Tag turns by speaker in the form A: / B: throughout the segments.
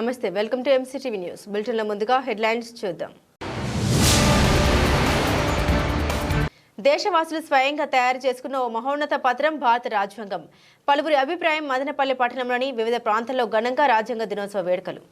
A: నమస్తే welcome to MCTV news బులెటిన్ల ముందుగా హెడ్లైన్స్ చూద్దాం. దేశవాసులు స్వయంగా తయారు చేసుకున్న ఓ మహోన్నత పత్రం భారత రాజ్యాంగం. పలువురి అభిప్రాయం మదనపల్లి పట్టణంలోని వివిధ ప్రాంతాల్లో ఘనంగా రాజ్యాంగ దినోత్సవ వేడుకలు.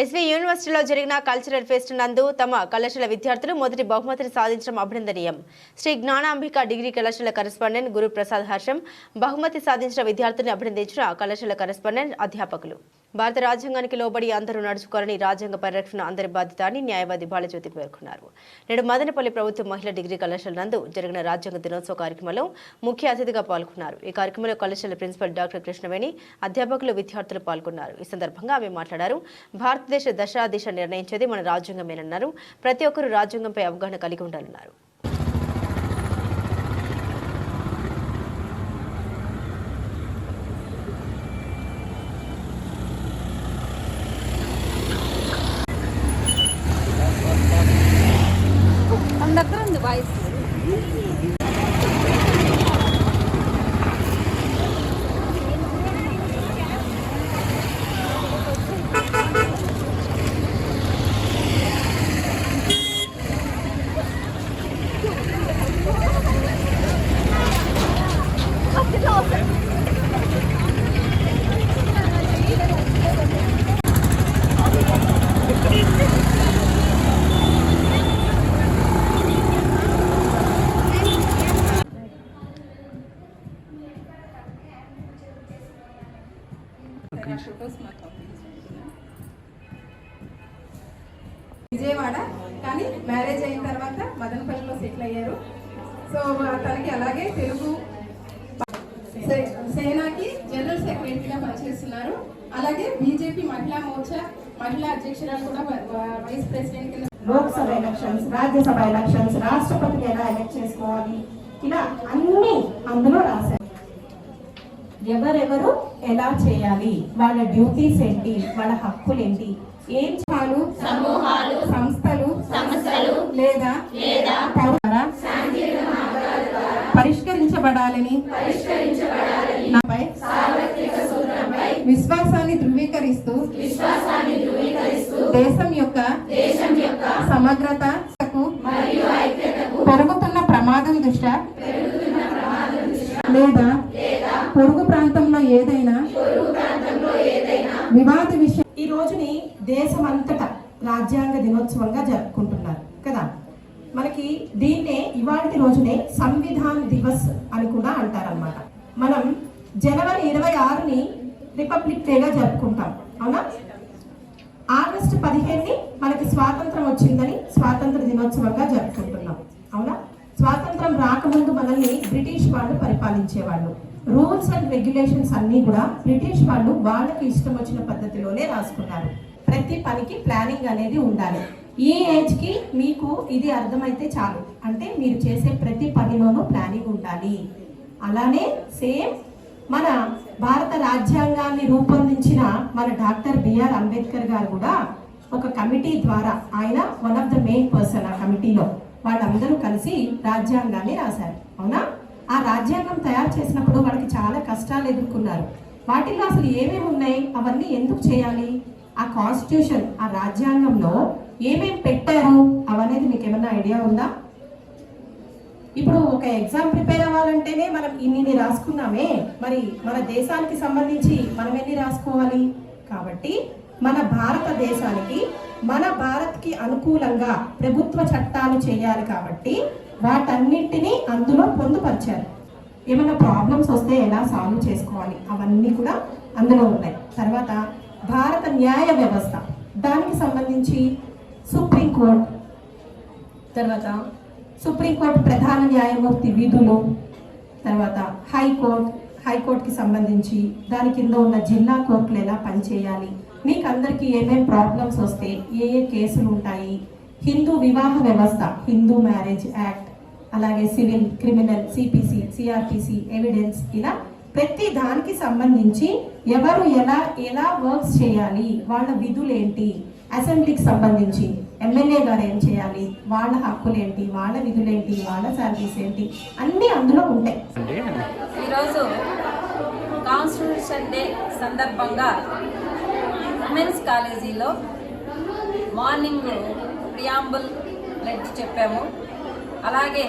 A: ఎస్వి యూనివర్సిటీలో జరిగిన కల్చరల్ ఫెస్ట్ నందు తమ కళాశాల విద్యార్థులు మొదటి బహుమతిని సాధించడం అభినందనీయం. శ్రీ జ్ఞానాంబిక డిగ్రీ కళాశాల కరెస్పాండెంట్ గురు ప్రసాద్ హర్షం బహుమతి సాధించిన విద్యార్థుల్ని అభినందించిన కళాశాల కరెస్పాండెంట్ అధ్యాపకులు. భారత రాజ్యాంగానికి లోబడి అందరూ నడుచుకోవాలని రాజ్యాంగ పరిరక్షణ అందరి బాధ్యత అని న్యాయవాది బాలజ్యోతి పేర్కొన్నారు. నేడు మదనపల్లి ప్రభుత్వ మహిళా డిగ్రీ కళాశాల నందు జరిగిన రాజ్యాంగ దినోత్సవ కార్యక్రమంలో ముఖ్య అతిథిగా పాల్గొన్నారు. ఈ కార్యక్రమంలో కళాశాల ప్రిన్సిపల్ డాక్టర్ కృష్ణవేణి అధ్యాపకులు విద్యార్థులు పాల్గొన్నారు. ఈ సందర్భంగా ఆమె మాట్లాడారు. భారతదేశ దశా దిశ నిర్ణయించేది మన రాజ్యాంగమేనన్నారు. ప్రతి ఒక్కరూ రాజ్యాంగంపై అవగాహన కలిగి ఉండాలన్నారు
B: మన దగ్గర ఉంది వాయిస్ ఫొటోస్ మాకు పంపించు.
C: విజయవాడ కానీ మ్యారేజ్ అయిన తర్వాత మదనపల్లిలో సెటిల్ అయ్యారు సో మా- తనకి అలాగే తెలుగు సే- సేనాకి జనరల్ సెక్రటరీగా పనిచేస్తున్నారు అలాగే బీజేపీ మహిళా మోర్చా మహిళా అధ్యక్షురాలు కూడా వైస్ ప్రెసిడెంట్ కింద
D: లోక్సభ ఎలక్షన్స్ రాజ్యసభ ఎలక్షన్స్ రాష్ట్రపతిని ఎలా ఎలక్ట్ చేసుకోవాలి? ఇలా అన్ని అందులో రాశారు. ఎవరెవరు ఎలా చేయాలి? వాళ్ళ డ్యూటీస్ ఏంటి? వాళ్ళ హక్కులు ఏంటి ఏం చాలు సమూహాలు సంస్థలు సంస్థలు లేదా లేదా పరిష్కరించబడాలని నాపై విశ్వాసాన్ని ధృవీకరిస్తూ దేశం యొక్క సమగ్రతకు పెరుగుతున్న ప్రమాదం దృష్ట్యా? లేదా పొరుగు ప్రాంతంలో ఏదైనా వివాద విషయం ఈ రోజుని దేశమంతటా రాజ్యాంగ దినోత్సవంగా జరుపుకుంటున్నారు కదా? మనకి దీన్నే ఇవాటి రోజునే సంవిధాన్ దివస్ అని కూడా అంటారన్నమాట. మనం జనవరి ఇరవై ఆరుని రిపబ్లిక్ డేగా జరుపుకుంటాం. అవునా? ఆగస్టు పదిహేనుని మనకి స్వాతంత్రం వచ్చిందని స్వాతంత్ర దినోత్సవంగా జరుపుకుంటున్నాం. అవునా? స్వాతంత్రం రాకముందు మనల్ని బ్రిటిష్ వాళ్ళు పరిపాలించేవాళ్ళు. రూల్స్ అండ్ రెగ్యులేషన్స్ అన్నీ కూడా బ్రిటిష్ వాళ్ళు వాళ్ళకి ఇష్టం వచ్చిన పద్ధతిలోనే రాసుకున్నారు. ప్రతి పనికి ప్లానింగ్ అనేది ఉండాలి. ఈ ఏజ్కి మీకు ఇది అర్థమైతే చాలు. అంటే మీరు చేసే ప్రతి పనిలోనూ ప్లానింగ్ ఉండాలి. అలానే సేమ్ మన భారత రాజ్యాంగాన్ని రూపొందించిన మన డాక్టర్ బిఆర్ అంబేద్కర్ గారు కూడా ఒక కమిటీ ద్వారా ఆయన one of the main person ఆ కమిటీలో వాళ్ళందరూ కలిసి రాజ్యాంగాన్ని రాశారు. అవునా? ఆ రాజ్యాంగం తయారు చేసినప్పుడు వాళ్ళకి చాలా కష్టాలు ఎదుర్కొన్నారు. వాటిల్లో అసలు ఏమేమి ఉన్నాయి? అవన్నీ ఎందుకు చేయాలి? ఆ కాన్స్టిట్యూషన్ ఆ రాజ్యాంగంలో ఏమేమి పెట్టారు? అవనేది మీకు ఏమన్నా ఐడియా ఉందా? ఇప్పుడు ఒక ఎగ్జామ్ ప్రిపేర్ అవ్వాలంటేనే మనం ఇన్ని రాసుకున్నామే మరి మన దేశానికి సంబంధించి మనం ఎన్ని రాసుకోవాలి? కాబట్టి మన భారతదేశానికి మన భారత్కి అనుకూలంగా ప్రభుత్వ చట్టాలు చేయాలి కాబట్టి వాటన్నింటినీ అందులో పొందుపరిచారు. ఏమైనా ప్రాబ్లమ్స్ వస్తే ఎలా సాల్వ్ చేసుకోవాలి? అవన్నీ కూడా అందులో ఉన్నాయి. తర్వాత భారత న్యాయ వ్యవస్థ. దానికి సంబంధించి సుప్రీంకోర్టు తర్వాత సుప్రీంకోర్టు ప్రధాన న్యాయమూర్తి విధులు తర్వాత హైకోర్టు హైకోర్టుకి సంబంధించి దాని కింద ఉన్న జిల్లా కోర్టులు ఎలా పనిచేయాలి? మీకు అందరికీ ఏమేమి ప్రాబ్లమ్స్ వస్తే ఏ ఏ కేసులు ఉంటాయి? హిందూ వివాహ వ్యవస్థ హిందూ మ్యారేజ్ యాక్ట్ అలాగే civil criminal CPC CrPC evidence ఇలా ప్రతి దానికి సంబంధించి ఎవరు ఎలా ఎలా వర్క్స్ చేయాలి? వాళ్ళ విధులేంటి? అసెంబ్లీకి సంబంధించి ఎమ్మెల్యే గారు ఏం చేయాలి? వాళ్ళ హక్కులేంటి? వాళ్ళ విధులేంటి? వాళ్ళ సర్వీస్ ఏంటి? అన్నీ అందులో ఉంటాయి.
B: ఈరోజు కాన్స్టిట్యూషన్ డే సందర్భంగా ఉమెన్స్ కాలేజీలో మార్నింగ్ ప్రియాంబుల్ లెట్ చెప్పాము. అలాగే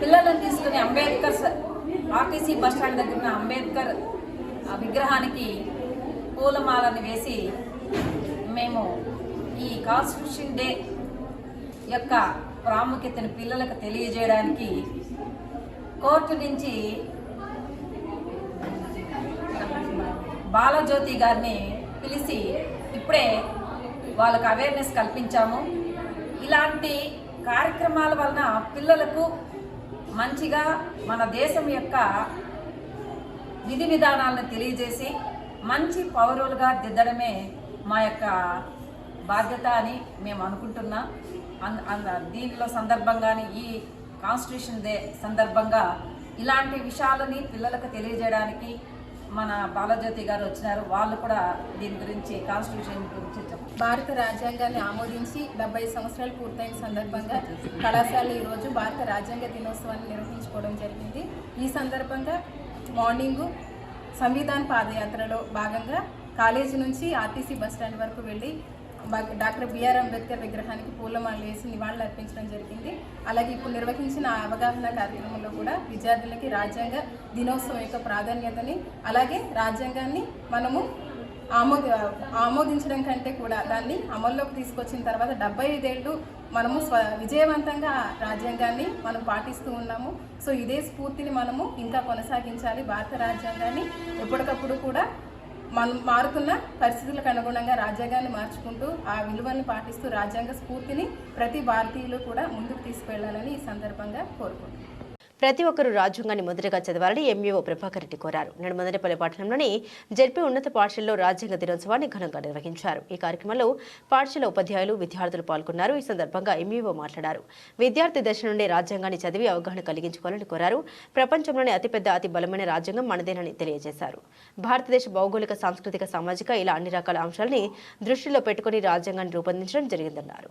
B: పిల్లలను తీసుకుని అంబేద్కర్ ఆర్టీసీ బస్ స్టాండ్ దగ్గర ఉన్న అంబేద్కర్ ఆ విగ్రహానికి పూలమాలను వేసి మేము ఈ కాన్స్టిట్యూషన్ డే యొక్క ప్రాముఖ్యతను పిల్లలకు తెలియజేయడానికి కోర్టు నుంచి బాలజ్యోతి గారిని పిలిచి ఇప్పుడే వాళ్ళకు అవేర్నెస్ కల్పించాము. ఇలాంటి కార్యక్రమాల వలన పిల్లలకు మంచిగా మన దేశం యొక్క విధి విధానాలను తెలియజేసి మంచి పౌరులుగా దిద్దడమే మా యొక్క బాధ్యత అని మేము అనుకుంటున్నాం. అన్- దీనిలో సందర్భంగానే ఈ కాన్స్టిట్యూషన్ డే సందర్భంగా ఇలాంటి విషయాలని పిల్లలకు తెలియజేయడానికి మన బాలజ్యోతి గారు వచ్చినారు. వాళ్ళు కూడా దీని గురించి కాన్స్టిట్యూషన్ గురించి
C: భారత రాజ్యాంగాన్ని ఆమోదించి డెబ్బై సంవత్సరాలు పూర్తయిన సందర్భంగా కళాశాల ఈరోజు భారత రాజ్యాంగ దినోత్సవాన్ని నిర్వహించుకోవడం జరిగింది. ఈ సందర్భంగా మార్నింగు సంవిధాన్ పాదయాత్రలో భాగంగా కాలేజీ నుంచి ఆర్టీసీ బస్ స్టాండ్ వరకు వెళ్ళి డాక్టర్ బిఆర్ అంబేద్కర్ విగ్రహానికి పూలమాలలు వేసి నివాళులు అర్పించడం జరిగింది. అలాగే ఇప్పుడు నిర్వహించిన అవగాహన కార్యక్రమంలో కూడా విద్యార్థులకి రాజ్యాంగ దినోత్సవం యొక్క ప్రాధాన్యతని అలాగే రాజ్యాంగాన్ని మనము ఆమోద ఆమోదించడం కంటే కూడా దాన్ని అమల్లోకి తీసుకొచ్చిన తర్వాత డెబ్బై ఐదేళ్ళు మనము స్వ విజయవంతంగా రాజ్యాంగాన్ని మనం పాటిస్తూ ఉన్నాము. సో ఇదే స్ఫూర్తిని మనము ఇంకా కొనసాగించాలి. భారత రాజ్యాంగాన్ని ఎప్పటికప్పుడు కూడా మనం మారుతున్న పరిస్థితులకు అనుగుణంగా రాజ్యాంగాన్ని మార్చుకుంటూ ఆ విలువల్ని పాటిస్తూ రాజ్యాంగ స్ఫూర్తిని ప్రతి భారతీయులు కూడా ముందుకు తీసుకువెళ్ళాలని ఈ సందర్భంగా కోరుకుంటున్నాను.
A: ప్రతి ఒక్కరూ రాజ్యాంగాన్ని మొదటగా చదవాలని ఎంఈఓ ప్రభాకర్ రెడ్డి కోరారు నేడు మదనపల్లి పట్టణంలోని జడ్పీ ఉన్నత పాఠశాలలో రాజ్యాంగ దినోత్సవాన్ని ఘనంగా నిర్వహించారు ఈ కార్యక్రమంలో పాఠశాల ఉపాధ్యాయులు విద్యార్థులు పాల్గొన్నారు ఈ సందర్భంగా ఎంఈఓ మాట్లాడారు విద్యార్థి దశ నుండి రాజ్యాంగాన్ని చదివి అవగాహన కలిగించుకోవాలని కోరారు ప్రపంచంలోనే అతిపెద్ద అతి బలమైన రాజ్యాంగం మనదేనని తెలియజేశారు భారతదేశ భౌగోళిక సాంస్కృతిక సామాజిక ఇలా అన్ని రకాల అంశాలని దృష్టిలో పెట్టుకుని రాజ్యాంగాన్ని రూపొందించడం జరిగిందన్నారు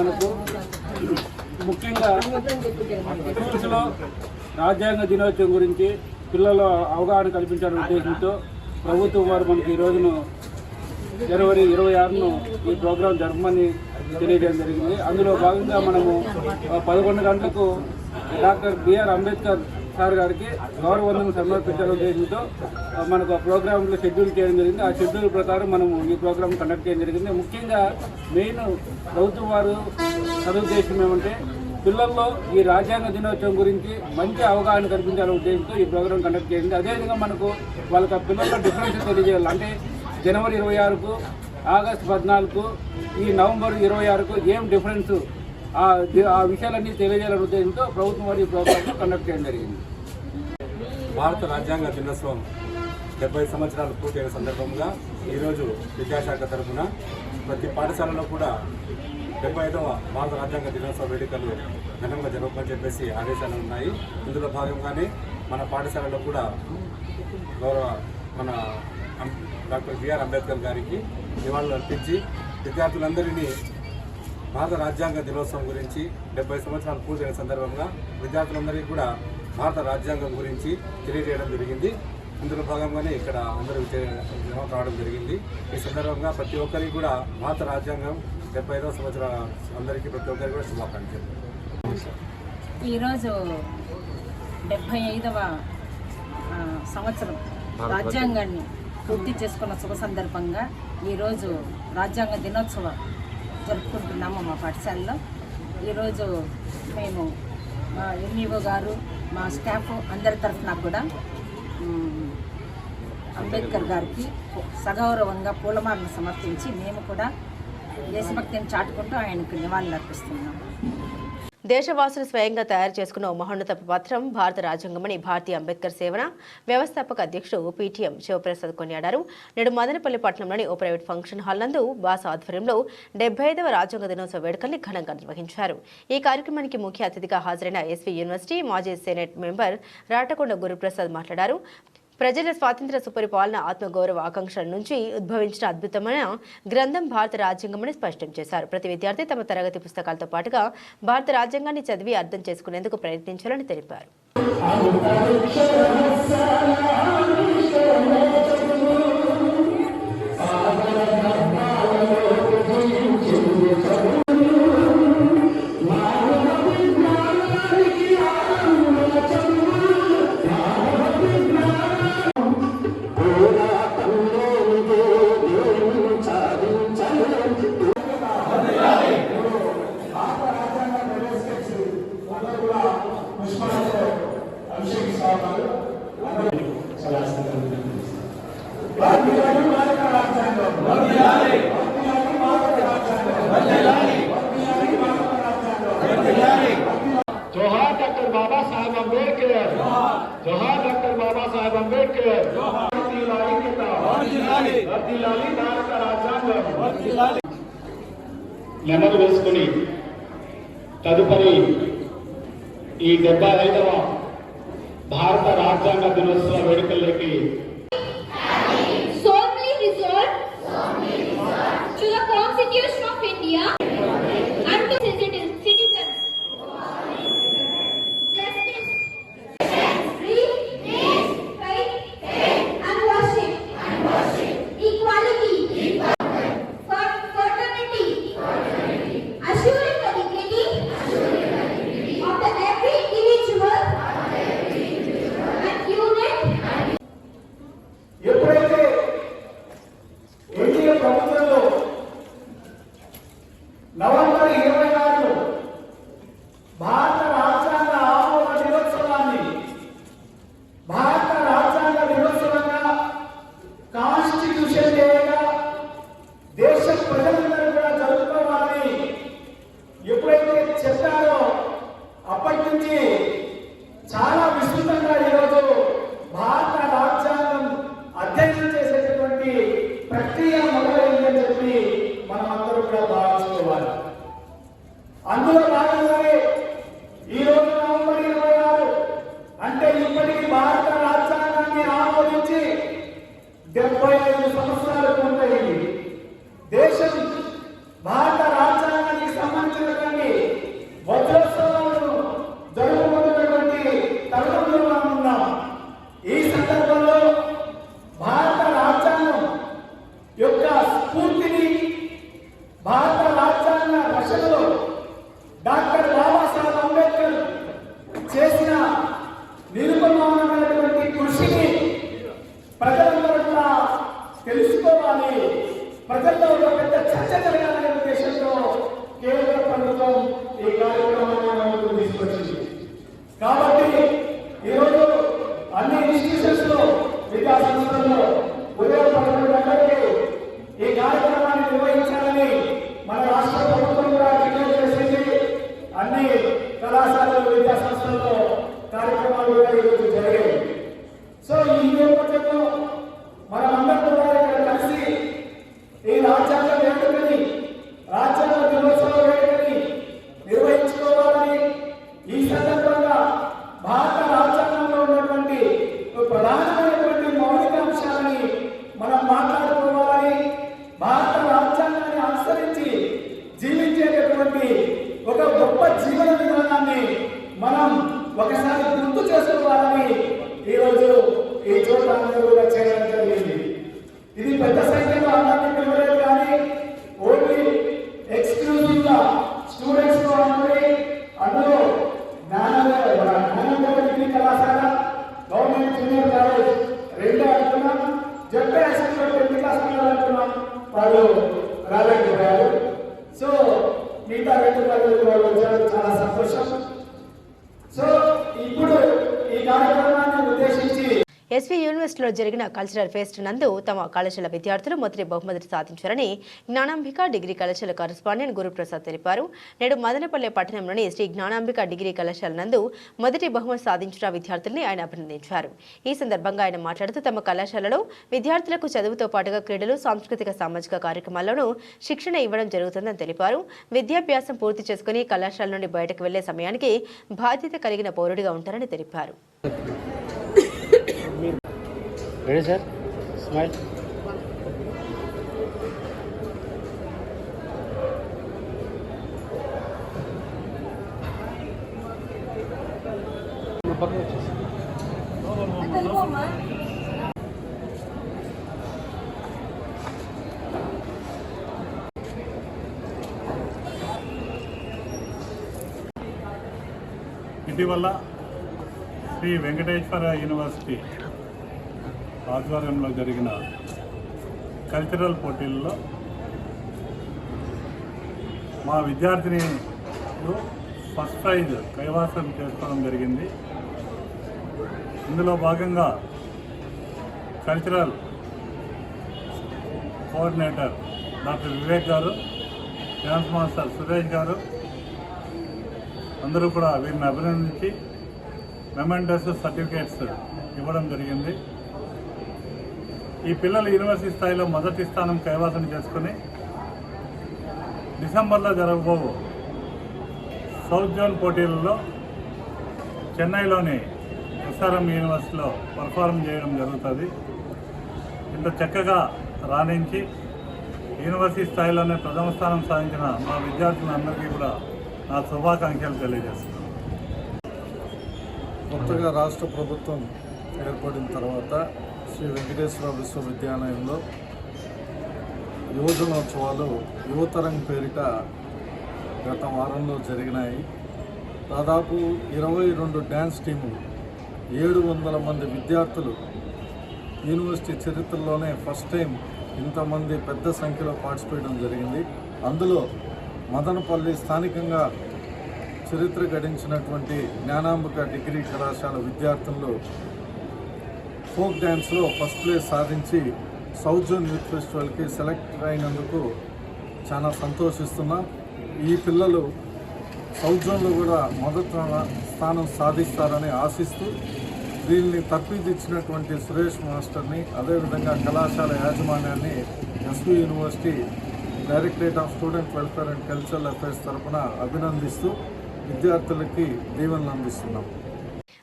E: మనకు ముఖ్యంగా స్కూల్స్లో రాజ్యాంగ దినోత్సవం గురించి పిల్లల అవగాహన కల్పించాలనే ఉద్దేశంతో ప్రభుత్వం వారు మనకి ఈ రోజును జనవరి ఇరవై ఆరును ఈ ప్రోగ్రాం జరపమని తెలియజేయడం జరిగింది. అందులో భాగంగా మనము పదకొండు గంటలకు డాక్టర్ బిఆర్ అంబేద్కర్ సార్ గారికి గౌరవవందనం సమర్పించాలనే ఉద్దేశంతో మనకు ఆ ప్రోగ్రాంలో షెడ్యూల్ చేయడం జరిగింది. ఆ షెడ్యూల్ ప్రకారం మనము ఈ ప్రోగ్రాం కండక్ట్ చేయడం జరిగింది. ముఖ్యంగా మెయిన్ ప్రభుత్వం వారు సదుద్దేశం ఏమంటే పిల్లల్లో ఈ రాజ్యాంగ దినోత్సవం గురించి మంచి అవగాహన కల్పించాలనే ఉద్దేశంతో ఈ ప్రోగ్రాం కండక్ట్ చేసింది. అదేవిధంగా మనకు వాళ్ళకి ఆ పిల్లల్లో డిఫరెన్స్ తెలియజేయాలి. అంటే జనవరి ఇరవై ఆరుకు ఆగస్టు పద్నాలుగు ఈ నవంబర్ ఇరవై ఆరుకు ఏం డిఫరెన్స్ ఆ ఆ విషయాలన్నీ తెలియజేయాలనే ఉద్దేశంతో ప్రభుత్వం వారి ఈ ప్రోగ్రాం కండక్ట్ చేయడం జరిగింది.
F: భారత రాజ్యాంగ దినోత్సవం డెబ్బై సంవత్సరాలు పూర్తయిన సందర్భంగా ఈరోజు విద్యాశాఖ తరఫున ప్రతి పాఠశాలలో కూడా డెబ్బై ఐదవ భారత రాజ్యాంగ దినోత్సవ వేడుకలు ఘనంగా జరపమని చెప్పేసి ఆదేశాలు ఉన్నాయి. ఇందులో భాగంగానే మన పాఠశాలలో కూడా గౌరవ మన డాక్టర్ బిఆర్ అంబేద్కర్ గారికి నివాళులు అర్పించి విద్యార్థులందరినీ భారత రాజ్యాంగ దినోత్సవం గురించి డెబ్బై సంవత్సరాలు పూర్తయిన సందర్భంగా విద్యార్థులందరికీ కూడా భారత రాజ్యాంగం గురించి తెలియజేయడం జరిగింది. ఇందులో భాగంగానే ఇక్కడ అందరూ విజయ- జమ కావడం జరిగింది. ఈ సందర్భంగా ప్రతి ఒక్కరికి కూడా భారత రాజ్యాంగం డెబ్బై ఐదవ సంవత్సరాల అందరికీ ప్రతి ఒక్కరికి కూడా శుభాకాంక్షలు.
B: ఈరోజు డెబ్భై ఐదవ సంవత్సరం రాజ్యాంగాన్ని పూర్తి చేసుకున్న శుభ సందర్భంగా ఈరోజు రాజ్యాంగ దినోత్సవం జరుపుకుంటున్నాము మా పాఠశాలలో. ఈరోజు మేము మా ఎంఈఓ గారు మా స్టాఫ్ అందరి తరఫున కూడా అంబేద్కర్ గారికి సగౌరవంగా పూలమాలను సమర్పించి మేము కూడా దేశభక్తిని చాటుకుంటూ ఆయనకు నివాళులు అర్పిస్తున్నాం.
A: దేశవాసులు స్వయంగా తయారు చేసుకున్న మహోన్నత పత్రం భారత రాజ్యాంగమని భారతీయ అంబేద్కర్ సేవన వ్యవస్థాపక అధ్యక్షుడు పీటీఎం శివప్రసాద్ కొనియాడారు నేడు మదనపల్లి పట్టణంలోని ఓ ప్రైవేట్ ఫంక్షన్ హాల్ నందు బాస్ ఆధ్వర్యంలో డెబ్బై ఐదవ రాజ్యాంగ దినోత్సవ వేడుకల్ని ఘనంగా నిర్వహించారు. ఈ కార్యక్రమానికి ముఖ్య అతిథిగా హాజరైన ఎస్వీ యూనివర్సిటీ మాజీ సెనెట్ మెంబర్ రాటకొండ గురుప్రసాద్ మాట్లాడారు. ప్రజల స్వాతంత్ర సుపరిపాలన ఆత్మగౌరవ ఆకాంక్షల నుంచి ఉద్భవించిన అద్భుతమైన గ్రంథం భారత రాజ్యాంగమని స్పష్టం చేశారు. ప్రతి విద్యార్థి తమ తరగతి పుస్తకాలతో పాటుగా భారత రాజ్యాంగాన్ని చదివి అర్థం చేసుకునేందుకు ప్రయత్నించాలని తెలిపారు.
G: వర్ధిల్లాలి వర్ధిల్లాలి భారత రాజ్యాంగం నెమరు వేసుకుని తదుపరి ఈ డెబ్బై ఐదవ భారత రాజ్యాంగ దినోత్సవ వేడుకల్లోకి అన్ని కళాశాలలు విద్యా సంస్థల్లో కార్యక్రమాలు కూడా ఈరోజు జరిగాయి. సో ఈ నేపథ్యంలో మనమందరం కూడా ఇక్కడ కలిసి ఈ రాజ్యాంగ వేడుకని రాజ్యాంగ దినోత్సవ వేడుకని నిర్వహించుకోవాలని ఈ సందర్భంగా భారత రాజ్యాంగంలో ఉన్నటువంటి ఒక ప్రధానమైనటువంటి మౌలిక అంశాలని మనం మాట్లాడుకోవాలని భారత రాజ్యాంగాన్ని అనుసరించి జీవించేటటువంటి ఒక గొప్ప జీవన విధానాన్ని మనం ఒకసారి గుర్తు చేసుకోవాలని ఈరోజు ఈ చోట అందరూ కూడా చేయడం జరిగింది ఇది పెద్ద సంఖ్యలో అందరినీ పిలవలేదు కానీ ఓన్లీ ఎక్స్క్లూజివ్గా స్టూడెంట్స్తో అనుకుని అందులో జ్ఞానోదయ మన జ్ఞానోదయ డిగ్రీ కళాశాల కాలేజ్. రెండు అనుకున్నాం జడ్పీ హైస్కూల్లో టెన్త్ క్లాస్ అనుకున్నాం వాళ్ళు రాలేకపోయారు సో మిగతా రెండు కాలేజీలు వాళ్ళు వచ్చారు చాలా
A: ఆగస్టులో జరిగిన కల్చరల్ ఫెస్ట్ నందు తమ కళాశాల విద్యార్థులు మొదటి బహుమతి సాధించారని జ్ఞానాంబిక డిగ్రీ కళాశాల కరస్పాండెంట్ గురుప్రసాద్ తెలిపారు. నేడు మదనపల్లె పట్టణంలోని శ్రీ జ్ఞానాంబిక డిగ్రీ కళాశాల నందు మొదటి బహుమతి సాధించిన విద్యార్థుల్ని ఆయన అభినందించారు. ఈ సందర్భంగా ఆయన మాట్లాడుతూ తమ కళాశాలలో విద్యార్థులకు చదువుతో పాటుగా క్రీడలు సాంస్కృతిక సామాజిక కార్యక్రమాల్లోనూ శిక్షణ ఇవ్వడం జరుగుతుందని తెలిపారు. విద్యాభ్యాసం పూర్తి చేసుకుని కళాశాల నుండి బయటకు వెళ్ళే సమయానికి బాధ్యత కలిగిన పౌరుడిగా ఉంటారని తెలిపారు.
H: రెడీ సార్ స్మైల్
I: ఇటీవల శ్రీ వెంకటేశ్వర యూనివర్సిటీ ఆధ్వర్యంలో జరిగిన కల్చరల్ పోటీల్లో మా విద్యార్థిని ఫస్ట్ ప్రైజ్ కైవాసం చేసుకోవడం జరిగింది. ఇందులో భాగంగా కల్చరల్ కోఆర్డినేటర్ డాక్టర్ వివేక్ గారు డ్యాన్స్ మాస్టర్ సురేష్ గారు అందరూ కూడా వీరిని అభినందించి మెమెంటస్ సర్టిఫికేట్స్ ఇవ్వడం జరిగింది. ఈ పిల్లలు యూనివర్సిటీ స్థాయిలో మొదటి స్థానం కైవాసం చేసుకుని డిసెంబర్లో జరగబో సౌత్ జోన్ పోటీలలో చెన్నైలోని ఎస్ఆర్ఎం యూనివర్సిటీలో పర్ఫార్మ్ చేయడం జరుగుతుంది. ఇంత చక్కగా రాణించి యూనివర్సిటీ స్థాయిలోనే ప్రథమ స్థానం సాధించిన మా విద్యార్థులందరికీ కూడా నా శుభాకాంక్షలు తెలియజేస్తున్నాను.
J: కొత్తగా రాష్ట్ర ప్రభుత్వం ఏర్పడిన తర్వాత శ్రీ వెంకటేశ్వర విశ్వవిద్యాలయంలో యువజనోత్సవాలు యువతరం పేరిట గత వారంలో జరిగినాయి. దాదాపు ఇరవై రెండు డ్యాన్స్ టీములు ఏడు వందల మంది విద్యార్థులు యూనివర్సిటీ చరిత్రలోనే ఫస్ట్ టైం ఇంతమంది పెద్ద సంఖ్యలో పార్టిసిపేయడం జరిగింది. అందులో మదనపల్లి స్థానికంగా చరిత్ర గడించినటువంటి జ్ఞానాంబిక డిగ్రీ కళాశాల విద్యార్థులు ఫోక్ డ్యాన్స్లో ఫస్ట్ ప్లేస్ సాధించి సౌత్ జోన్ యూత్ ఫెస్టివల్కి సెలెక్ట్ అయినందుకు చాలా సంతోషిస్తున్నాం. ఈ పిల్లలు సౌత్ జోన్లో కూడా మొదటి స్థానం సాధిస్తారని ఆశిస్తూ దీన్ని తప్పిదిచ్చినటువంటి సురేష్ మాస్టర్ని అదేవిధంగా కళాశాల యాజమాన్యాన్ని SV university directorate of student welfare and cultural affairs తరఫున అభినందిస్తూ విద్యార్థులకి దీవెనలు అందిస్తున్నాం.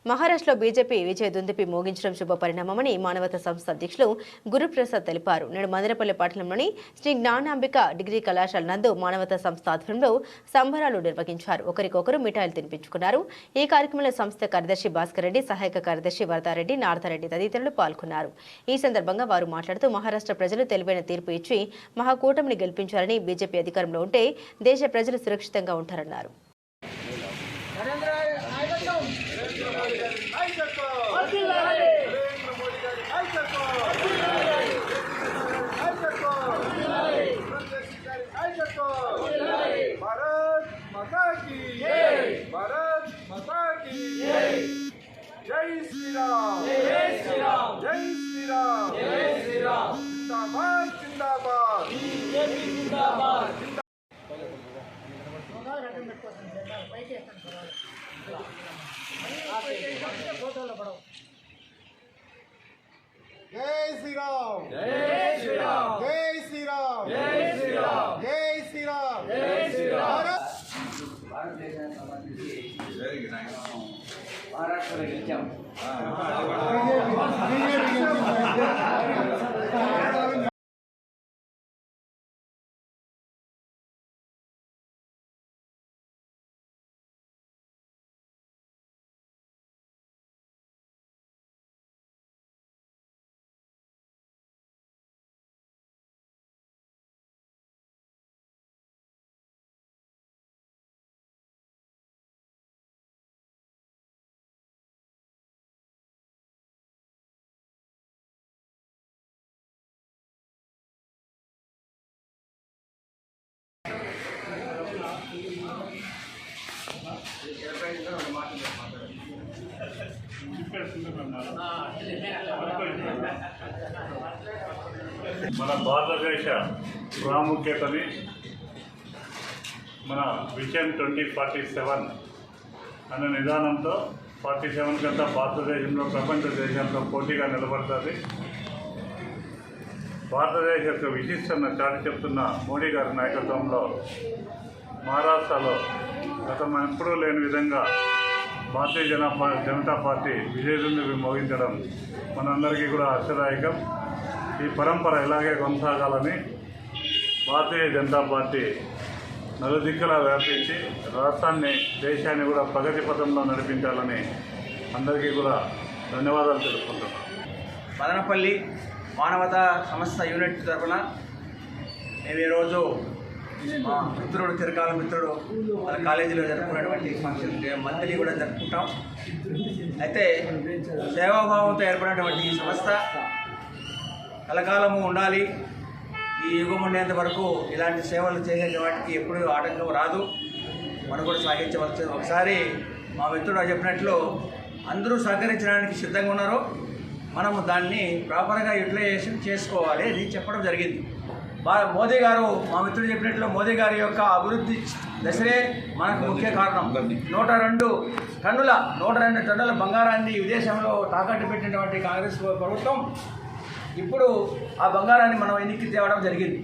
A: మహారాష్ట్రలో బీజేపీ విజయ దుందుపి మోగించడం శుభ పరిణామమని మానవత సంస్థ అధ్యక్షులు గురుప్రసాద్ తెలిపారు. నేడు మదనపల్లి పట్టణంలోని శ్రీ జ్ఞానాంబిక డిగ్రీ కళాశాల నందు మానవతా సంస్థ ఆధ్వర్యంలో సంబరాలు నిర్వహించారు. ఒకరికొకరు మిఠాయిలు తినిపించుకున్నారు. ఈ కార్యక్రమంలో సంస్థ కార్యదర్శి భాస్కర్ రెడ్డి సహాయక కార్యదర్శి వరదారెడ్డి నారదారెడ్డి తదితరులు పాల్గొన్నారు. ఈ సందర్భంగా వారు మాట్లాడుతూ మహారాష్ట్ర ప్రజలు తెలివైన తీర్పు ఇచ్చి మహాకూటమిని గెలిపించారని బీజేపీ అధికారంలో ఉంటే దేశ ప్రజలు సురక్షితంగా ఉంటారన్నారు.
G: Araçlara gideceğim.
I: మన భారతదేశ ప్రాముఖ్యతని మన విజన్ ట్వంటీ ఫార్టీ సెవెన్ అనే నిదానంతో ఫార్టీ సెవెన్ కంతా భారతదేశంలో ప్రపంచ దేశాలతో పోటీగా నిలబడుతుంది. భారతదేశ యొక్క విశిష్టన చాటి చెప్తున్న మోడీ గారి నాయకత్వంలో మహారాష్ట్రలో గతం ఎప్పుడూ లేని విధంగా భారతీయ జనా జనతా పార్టీ విజయదుందుకు మోగించడం మనందరికీ కూడా ఆశ్చర్యదాయకం. ఈ పరంపర ఇలాగే కొనసాగాలని భారతీయ జనతా పార్టీ నలుదిక్కులా వ్యాపించి రాష్ట్రాన్ని దేశాన్ని కూడా ప్రగతి పథంలో నడిపించాలని అందరికీ కూడా ధన్యవాదాలు తెలుపుకుంటున్నాను
K: మదనపల్లి మానవతా సంస్థ యూనిట్ తరఫున మేము ఈరోజు మా మిత్రుడు చిరకాల మిత్రుడు మన కాలేజీలో జరుపుకున్నటువంటి ఫంక్షన్ మంత్లీ కూడా జరుపుకుంటాం. అయితే సేవాభావంతో ఏర్పడినటువంటి ఈ సంస్థ కలకాలము ఉండాలి. ఈ యుగం ఉండేంత వరకు ఇలాంటి సేవలు చేసే వాటికి ఎప్పుడూ ఆటంకం రాదు. మనం కూడా సాగించవచ్చు ఒకసారి మా మిత్రుడు చెప్పినట్లు అందరూ సహకరించడానికి సిద్ధంగా ఉన్నారు. మనము దాన్ని ప్రాపర్గా యూటిలైజేషన్ చేసుకోవాలి అని చెప్పడం జరిగింది. మోదీ గారు మా మిత్రుడు చెప్పినట్లు మోదీ గారి యొక్క అభివృద్ధి దశలే మనకు ముఖ్య కారణం. నూట రెండు టన్నుల నూట రెండు టన్నుల బంగారాన్ని విదేశంలో తాకట్టు పెట్టినటువంటి కాంగ్రెస్ ప్రభుత్వం ఇప్పుడు ఆ బంగారాన్ని మనం ఎన్నికి తేవడం జరిగింది.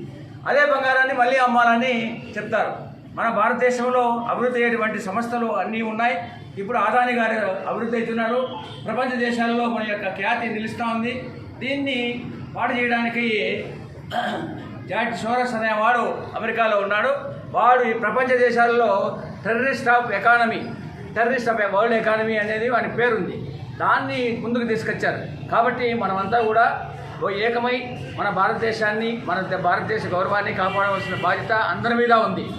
K: అదే బంగారాన్ని మళ్ళీ అమ్మాలని చెప్తారు. మన భారతదేశంలో అభివృద్ధి అయ్యేటువంటి సంస్థలు అన్నీ ఉన్నాయి. ఇప్పుడు ఆదాని గారు అభివృద్ధి అవుతున్నారు. ప్రపంచ దేశాలలో మన యొక్క ఖ్యాతి నిలుస్తూ ఉంది. దీన్ని పాడు చేయడానికి జార్జ్ సోరస్ అనేవాడు అమెరికాలో ఉన్నాడు. వాడు ఈ ప్రపంచ దేశాలలో terrorist of economy terrorist of world economy అనేది వాని పేరుంది. దాన్ని ముందుకు తీసుకొచ్చారు. కాబట్టి మనమంతా కూడా ఓ ఏకమై మన భారతదేశాన్ని మన ద- భారతదేశ గౌరవాన్ని కాపాడవలసిన బాధ్యత అందరి మీద ఉంది.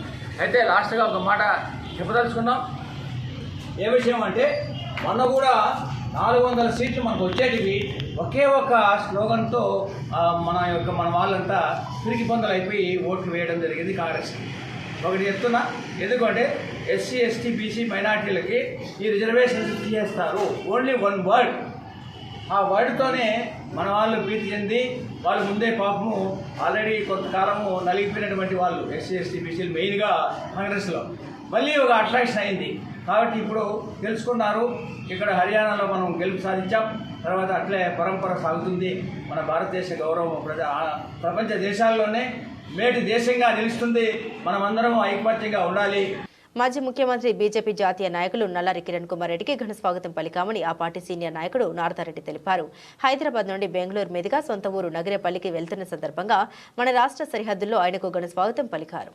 K: అయితే లాస్ట్గా ఒక మాట చెప్పదలుచుకున్నాం. ఏ విషయం అంటే మొన్న కూడా నాలుగు వందల సీట్లు మనకు వచ్చేటివి. ఒకే ఒక స్లోగన్తో మన యొక్క మన వాళ్ళంతా తిరిగి పొందలు అయిపోయి ఓట్లు వేయడం జరిగింది కాంగ్రెస్కి ఒకటి చెప్తున్నా ఎందుకంటే ఎస్సీ ఎస్టీ బీసీ మైనార్టీలకి ఈ రిజర్వేషన్స్ చేస్తారు? ఓన్లీ వన్ వర్డ్ ఆ వర్డ్తోనే మన వాళ్ళు ప్రీతి చెంది వాళ్ళు ముందే పాపము ఆల్రెడీ కొంతకాలము నలిగిపోయినటువంటి వాళ్ళు ఎస్సీ ఎస్టీ బీసీలు మెయిన్గా కాంగ్రెస్లో. మళ్ళీ ఒక అట్రాక్షన్ అయింది. కాబట్టి ఇప్పుడు తెలుసుకున్నారు ఇక్కడ హర్యానాలో మనం గెలుపు సాధించాం. తర్వాత అట్లే పరంపర సాగుతుంది. మన భారతదేశ గౌరవం ప్రజా ప్రపంచ దేశాల్లోనే మేటి దేశంగా నిలుస్తుంది. మనమందరం ఐకమత్యంగా ఉండాలి.
A: మాజీ ముఖ్యమంత్రి బీజేపీ జాతీయ నాయకులు నల్లారి కిరణ్ కుమార్ రెడ్డికి ఘన స్వాగతం పలికామని ఆ పార్టీ సీనియర్ నాయకుడు నారదారెడ్డి తెలిపారు. హైదరాబాద్ నుండి బెంగళూరు మీదుగా సొంత ఊరు నగరేపల్లికి వెళ్తున్న సందర్భంగా మన రాష్ట్ర సరిహద్దుల్లో ఆయనకు ఘన స్వాగతం పలికారు.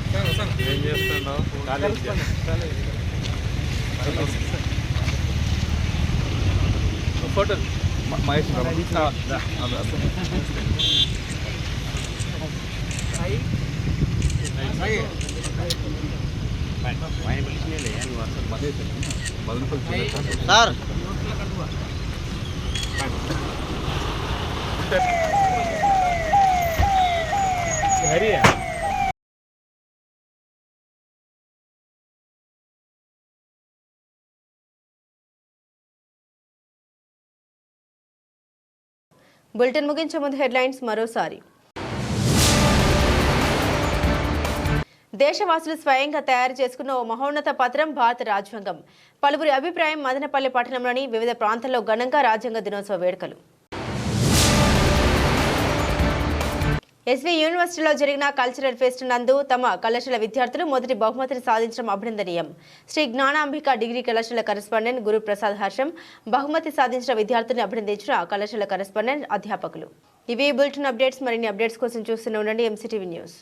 G: ఏం చేస్తున్నావు ఫోటో మహేష్ సార్ హరియా
A: బులెటిన్ ముగించే ముందు హెడ్లైన్స్ మరోసారి. దేశవాసులు స్వయంగా తయారు చేసుకున్న ఓ మహోన్నత పత్రం భారత రాజ్యాంగం. పలువురి అభిప్రాయం మదనపల్లి పట్టణంలోని వివిధ ప్రాంతాల్లో ఘనంగా రాజ్యాంగ దినోత్సవ వేడుకలు. ఎస్వీ యూనివర్సిటీలో జరిగిన కల్చరల్ ఫెస్ట్ నందు తమ కళాశాల విద్యార్థులు మొదటి బహుమతిని సాధించడం అభినందనీయం. శ్రీ జ్ఞానాంబిక డిగ్రీ కళాశాల కరెస్పాండెంట్ గురు ప్రసాద్ హర్షం బహుమతి సాధించిన విద్యార్థుల్ని అభినందించిన కళాశాల కరెస్పాండెంట్ అధ్యాపకులు. ఇవి బులెటిన్ అప్డేట్స్ మరిన్ని అప్డేట్స్ కోసం చూస్తూనే ఉండండి. MCTV news